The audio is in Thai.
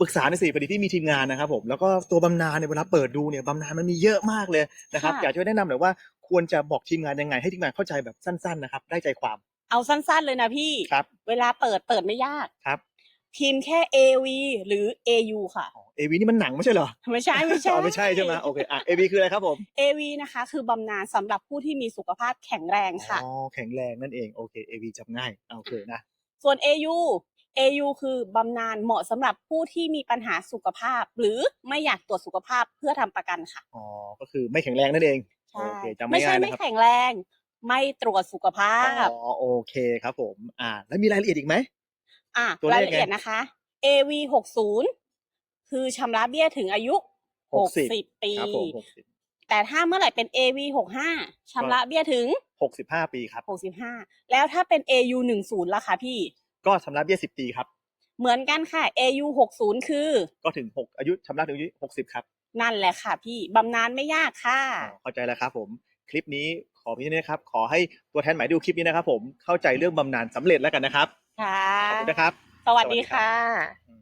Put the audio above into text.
ปรึกษาในอยสิพอดีที่มีทีมงานนะครับผมแล้วก็ตัวบำนาญเนี่ยเวลาเปิดดูเนี่ยบำนาญมันมีเยอะมากเลยนะครับค่ะ อยากจะแนะนำหน่อยว่าควรจะบอกทีมงานยังไงให้ทีมงานเข้าใจแบบสั้นๆนะครับได้ใจความเอาสั้นๆเลยนะพี่ ครับ เวลาเปิดเปิดไม่ยากครับ พิมพ์แค่ AV หรือ AU ค่ะ เอวีนี่มันหนังไม่ใช่เหรอไม่ใช่ไม่ใช่ อ๋อไม่ใช่ใช่ไหมโอเคอะเอวีคืออะไรครับผม AV นะคะ คือบำนาญสำหรับผู้ที่มีสุขภาพแข็งแรงค่ะ อ๋อแข็งแรงนั่นเองโอเคเอวีจำง่ายโอเคนะ ส่วน AU AU คือบำนาญเหมาะสำหรับผู้ที่มีปัญหาสุขภาพ หรือไม่อยากตรวจสุขภาพเพื่อทำประกันค่ะอ๋อก็คือไม่แข็งแรงนั่นเองใช่โอเคจำไม่ใช่ง่ายๆไม่นะครับแข็งแรง ไม่ตรวจสุขภาพ อ๋อโอเคครับผม อ่า แล้วมีรายละเอียดอีกไหม อะตัวเลขรายละเอียดนะคะ AV 60คือชำระเบี้ยถึงอายุ60 60ปี ครับผมหกสิบแต่ถ้าเมื่อไหร่เป็น AV 65ชำระเบี้ยถึงหกสิบห้าปีครับ65แล้วถ้าเป็น AU 10ล่ะคะพี่ ก็ชำระเบี้ยสิบปีครับ เหมือนกันค่ะ AU 60คือ ก็ถึงหกอายุชำระถึงอายุหกสิบครับนั่นแหละค่ะ พี่บำนาญไม่ยากค่ะอ๋อเข้าใจแล้วครับผมคลิปนี้ขอพี่นะครับ ขอให้ตัวแทนหมายดูคลิปนี้นะครับ ผมเข้าใจเรื่องบำนาญสำเร็จแล้วกันนะครับค่ะขอบคุณนะครับ สวัสสวัสดีดีครับค่ะ